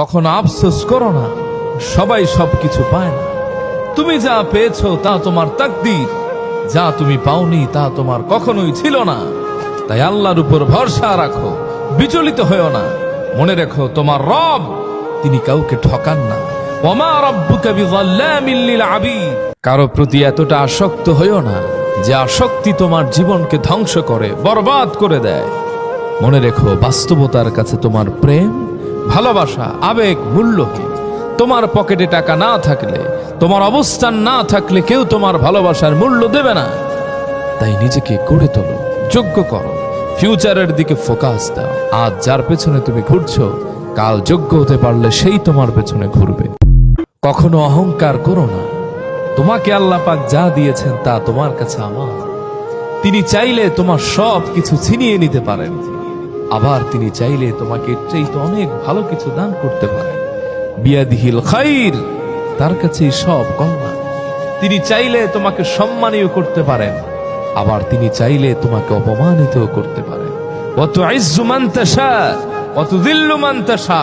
কখনো আফসোস করো না, সবাই সবকিছু পায় না। তুমি যা পেয়েছ তা তোমার তাকদির, যা তুমি পাওনি তা তোমার কখনোই ছিল না। তাই আল্লাহর উপর ভরসা রাখো, বিচলিত হয়েও না। মনে রেখো, তোমার রব, তিনি কাউকে ঠকান না। কারও প্রতি এতটা আসক্ত হইও না, যে আসক্তি তোমার জীবনকে ধ্বংস করে, বরবাদ করে দেয়। মনে রেখো, বাস্তবতার কাছে তোমার প্রেম ভালোবাসা, আবেগ মূল্যহীন তোমার পকেটে টাকা না থাকলে, তোমার অবস্থান না থাকলে কেউ তোমার ভালোবাসার মূল্য দেবে না। তাই নিজেকে গড়ে তোলো, যোগ্য করো, ফিউচারের দিকে ফোকাস দাও। আজ যার পেছনে তুমি ঘুরছো, কাল যোগ্য হতে পারলে সেই তোমার পেছনে ঘুরবে। কখনো অহংকার করো না। তোমাকে আল্লাহ পাক যা দিয়েছেন তা তোমার কাছে আমার। তিনি চাইলে তোমার সব কিছু ছিনিয়ে নিতে পারেন। আবার তিনি চাইলে তোমাকে চাইতে অনেক ভালো কিছু দান করতে পারেন। বিয়াদিহিল খাইর, তার কাছেই সব কল্যাণ। তিনি চাইলে তোমাকে সম্মানীয় করতে পারেন, আবার তিনি চাইলে তোমাকে অপমানিত করতে পারেন। অত মানতে মান্তাসা কত দিল্লু মান্তাসা